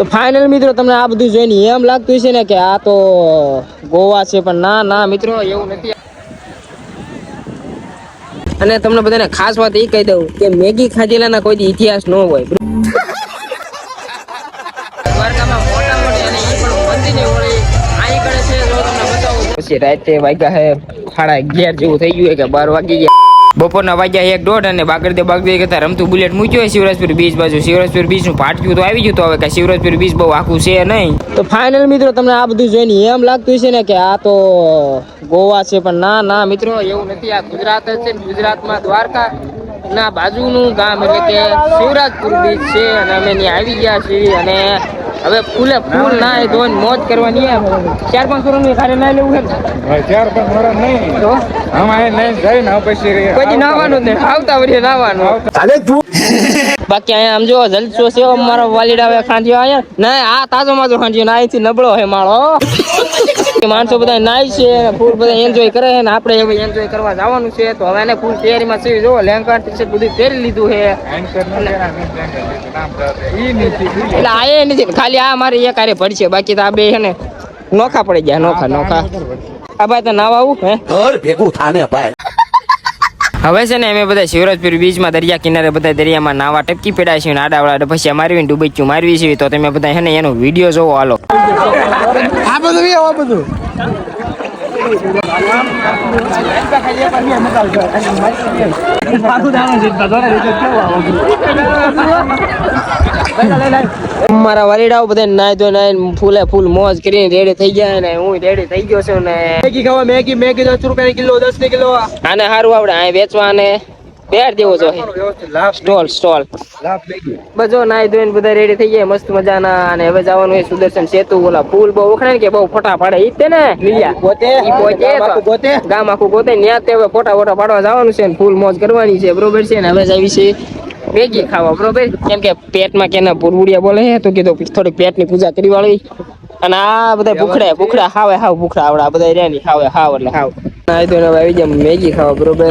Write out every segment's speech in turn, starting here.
તો ફાઇનલ મિત્રો તમને આ બધું જોઈને એમ લાગતું છે ને કે આ તો ગોવા છે, પણ ના ના મિત્રો, એવું નથી. અને તમને બધાને ખાસ વાત એ કહી દઉં કે મેગી ખાધેલાના કોઈ ઇતિહાસ ન હોય. પછી રાતે વાગ્યા હે, સાડા અગિયાર જેવું થઈ ગયું કે બાર વાગી ગયા. બપોરના વાગ્યા એક દોઢ અને બાગડે બાગડે કરતા રમતું બુલેટ મૂક્યો હોય શિવરાજપુર બીચ બાજુ. શિવરાજપુર બીચનું પાટક્યું તો આવી ગયું તો હવે કે શિવરાજપુર બીચ બહુ આખું છે નહીં. તો ફાઇનલ મિત્રો તમને આ બધું જોઈને એમ લાગતું છે ને કે આ તો ગોવા છે, પણ ના ના મિત્રો, એવું નથી. આ ગુજરાત જ છે ગુજરાતમાં દ્વારકા ના બાજુનું ગામ એટલે કે શિવરાજપુર બીચ છે અને અમે ત્યાં આવી ગયા છીએ અને હવે ફૂલે ફૂલ ના ધોન મોજ કરવાની ચાર પાંચ કરોડની ખાલી ના લેવું છે ચાર પાંચ વર્ષ નહીં. તો? અમારે નહીં જઈ ને પછી પછી નાવાનું ને આવતા વર્ષે નાવાનું. બાકી અહીંયા આમ જો જલસો છે મારો વાલીડ આવે ખાંજ્યો અહીંયા. ના આ તાજો માજો ખાંજ્યો ના અહીંથી નબળો હે માળો. માણસો બધા નાય છે ફૂલ બધા એન્જોય કરે છે ને આપણે હવે એન્જોય કરવા જવાનું છે. તો હવે એને ફૂલ તૈયારીમાં છે જો લેંગા ટી શર્ટ બધું પહેરી લીધું છે. એટલે આ એ નથી ખાલી આ મારે એક હારે પડશે બાકી તો આ બે છે ને નોખા પડી ગયા નોખા નોખા. આ ભાઈ તો નાવા આવું હે? ઘર ભેગું થાને ભાઈ. હવે છે ને અમે બધા શિવરાજપુર બીચમાં દરિયા કિનારે બધા દરિયામાં નાવા ટપકી પડ્યા છીએ અને આડાવડા ડબસિયા મારવી ડૂબચ્યું મારવી છે તો તમે બધા છે ને એનો વીડિયો જોવો હાલો. આ બધું બી આવા બધું. મારા વાલીડાઓ બધા નાય તો નાય ફૂલે ફૂલ મોજ કરીને રેડી થઈ ગયા ને હું રેડી થઈ ગયો છું ને. મેગી ખાવા મેગી મેગી દસ રૂપિયા કિલો દસની કિલો આને સારું આવડે આ વેચવા અને બેર દેવો જો સ્ટોલ સ્ટોલ. બજો નાઈ ધોઈને બધા રેડી થઈ ગયા મસ્ત મજાના અને હવે જવાનું હોય સુદર્શન સેતુ ઓલા ફૂલ બહુ ઓખણે કે બહુ ફોટા પાડે ઈ તે ને લીયા. પોતે પોતે. પોતે ગામ આખું પોતે ન્યા તે હવે ફોટા ફોટા પાડવા જવાનું છે ને ફૂલ મોજ કરવાની છે બરોબર છે ને? હવે જાવી છે મેગી ખાવા બરોબર? કેમ કે પેટમાં કેના પુરવડિયા બોલે હે તો કીધું થોડીક પેટની પૂજા કરી વાળી. અને આ બધા ભૂખડા ભૂખડા હાવે હાવ ભૂખડા આવડા બધા રહ્યા ની હાવે હાવ એટલે હાવ. આવી જાય મેગી ખાવા બરોબર?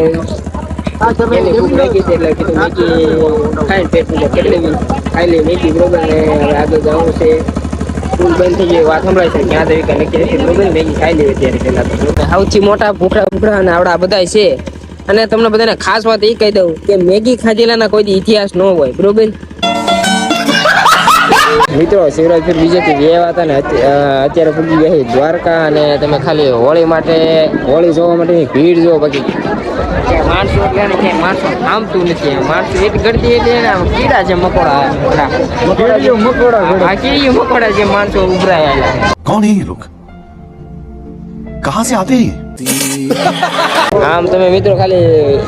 એની ભૂખ લાગી છે એટલે કીધું મેગી ખાઈને પેટ પૂજા કરી લેવી ખાઈ લઈ મેગી બરોબર ને હવે આગળ જવાનું છે. સ્કૂલ બંધ થઈ ગઈ વાત સંભળાય છે ક્યાં દેવી કઈ નક્કી નથી. બરોબર મેગી ખાઈ લેવી ત્યારે પેલા તો. સૌથી મોટા ભૂખડા ભૂખડા અને આવડા બધા છે. અને તમને બધાને ખાસ વાત એ કહી દઉં કે મેગી ખાધેલાના કોઈ ઇતિહાસ ન હોય બરોબર? મિત્રો શિવરાજપુર બીજેપી ગયા હતા ને અત્યારે પૂગી ગયા દ્વારકા અને તમે ખાલી હોળી માટે હોળી જોવા માટેની ભીડ જોવો બાકી. માણસો એટલે માણસો આમતું નથી. માણસો એક ગળતી એટલે કીડા છે મકોડા. મકોડા બાકી મકોડા છે માણસો ઉભરાયેલા કોણ હે લોક કહા સે આતે આમ તમે મિત્રો ખાલી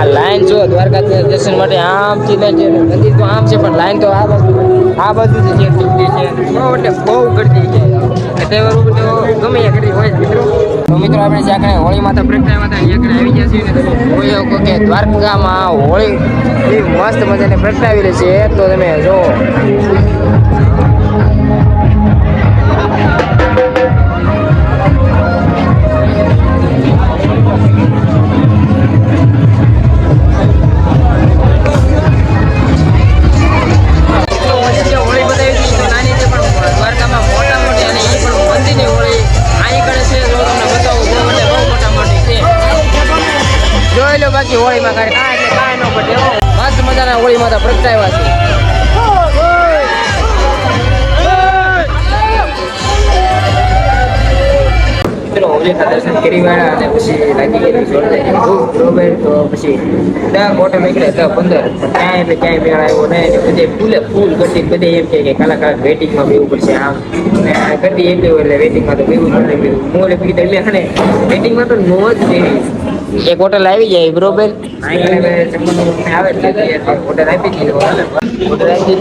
આ લાઈન જો દ્વારકા દર્શન માટે આમથી લઈને મંદિર તો આમ છે પણ લાઈન તો આ બાજુ. આ બાજુ જે ટૂંકી છે. એટલે બહુ ગરદી છે. તહેવાર તો ગમે ત્યાં હોય મિત્રો. મિત્રો, આપણે જ્યાં કણે હોળી માતા પ્રગટાવ્યા હતા ત્યાં આવી ગયા છીએ ને. જોઈ કે દ્વારકામાં હોળી એવી મસ્ત મજાને પ્રગટાવેલી છે, તો તમે જો. મસ્ત હોળી માતા પ્રગટાવ્યા છે. દર્શન કરી વાળા અને પછી લાગી બરોબર તો પછી દસ બોટે નીકળે દા પંદર. ક્યાંય એટલે ક્યાંય મેળ આવ્યો નહીં બધે ફૂલે ફૂલ કરતી બધે એમ કે કાલા કલાક વેટિંગમાં બેવું પડશે આમ. અને કરતી એમ એટલે વેટિંગમાં તો બેવું પડે. એટલે કીધું એટલે વેટિંગમાં તો નો જ એક હોટલ આવી જાય, બરોબર? આવે હોટલ આપી દીધો ઓર્ડર આપી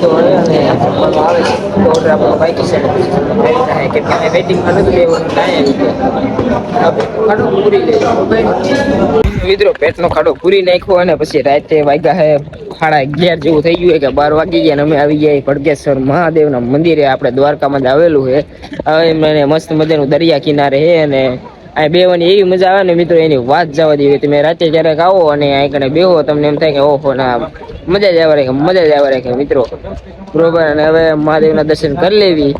ખાડો પૂરી મિત્રો, પેટનો ખાડો પૂરી નાખ્યો અને પછી રાતે વાગ્યા હે, સાડા અગિયાર જેવું થઈ ગયું કે બાર વાગી ગયા અને અમે આવી ગયા ભડકેશ્વર મહાદેવના મંદિરે. આપણે દ્વારકામાં જ આવેલું છે હવે મસ્ત મજાનું દરિયા કિનારે છે અને આ બેવાની એવી મજા આવે ને મિત્રો, એની વાત જવા દેવી તમે રાતે ક્યારેક આવો અને અહીં કને બેહો, તમને એમ થાય કે ઓહો, ના, મજા જ આવે રાખે, મજા જ આવે રાખે મિત્રો. બરોબર, અને હવે મહાદેવના દર્શન કરી લેવી.